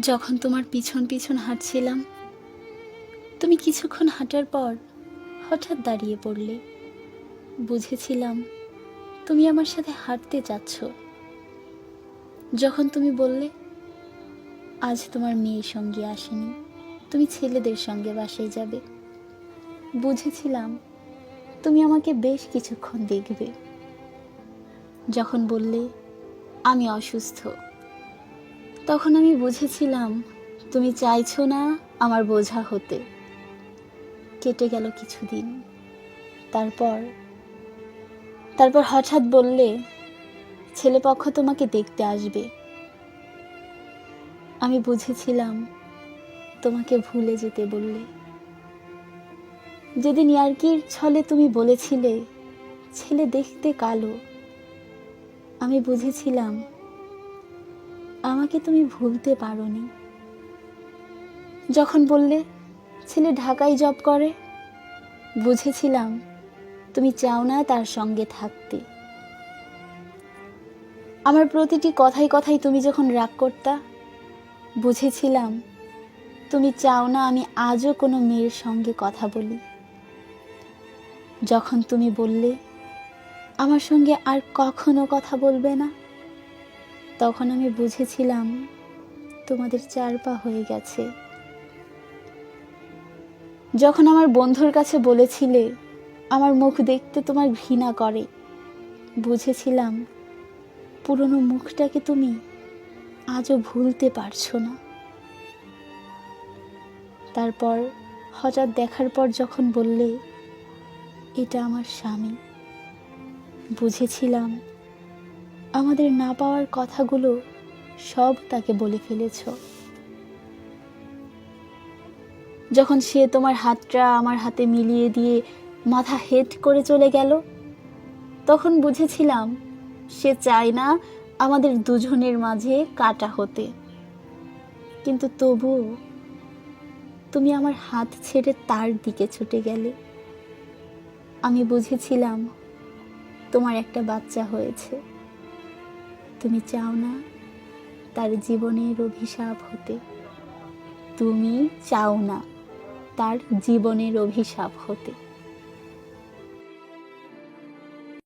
যখন তোমার পিছন পিছন হাঁটছিলাম, তুমি কিছুক্ষণ হাঁটার পর হঠাৎ দাঁড়িয়ে পড়লে। বুঝেছিলাম তুমি আমার সাথে হাঁটতে যাচ্ছ। যখন তুমি বললে, আজ তোমার মেয়ের সঙ্গে আসেনি, তুমি ছেলেদের সঙ্গে বাসায় যাবে। বুঝেছিলাম তুমি আমাকে বেশ কিছুক্ষণ দেখবে। যখন বললে, আমি অসুস্থ। তখন আমি বুঝেছিলাম, তুমি চাইছো না আমার বোঝা হতে। কেটে গেল কিছুদিন। তারপর তারপর হঠাৎ বললে ছেলেপক্ষ তোমাকে দেখতে আসবে। আমি বুঝেছিলাম, তোমাকে ভুলে যেতে বললে। যেদিন ইয়ার্কির ছলে তুমি বলেছিলে, ছেলে দেখতে কালো। আমি বুঝেছিলাম আমাকে তুমি ভুলতে পারোনি। যখন বললে, ছেলে ঢাকায় জব করে? বুঝেছিলাম তুমি চাও না তার সঙ্গে থাকতে। আমার প্রতিটি কথাই কথাই তুমি যখন রাগ করতা, বুঝেছিলাম তুমি চাও না আমি আজও কোনো মেয়ের সঙ্গে কথা বলি। যখন তুমি বললে, আমার সঙ্গে আর কখনো কথা বলবে না? তখন আমি বুঝেছিলাম তোমাদের চার পা হয়ে গেছে। যখন আমার বন্ধুর কাছে বলেছিলে, আমার মুখ দেখতে তোমার ঘৃণা করে, বুঝেছিলাম পুরনো মুখটাকে তুমি আজও ভুলতে পারছ না। তারপর হঠাৎ দেখার পর যখন বললে, এটা আমার স্বামী, বুঝেছিলাম আমাদের না পাওয়ার কথাগুলো সব তাকে বলে ফেলেছ। যখন সে তোমার হাতটা আমার হাতে মিলিয়ে দিয়ে মাথা হেট করে চলে গেল, তখন বুঝেছিলাম সে চায় না আমাদের দুজনের মাঝে কাটা হতে। কিন্তু তবুও তুমি আমার হাত ছেড়ে তার দিকে ছুটে গেলে। আমি বুঝেছিলাম তোমার একটা বাচ্চা হয়েছে। তুমি চাও না তার জীবনের অভিশাপ হতে? তুমি চাও না তার জীবনের অভিশাপ হতে?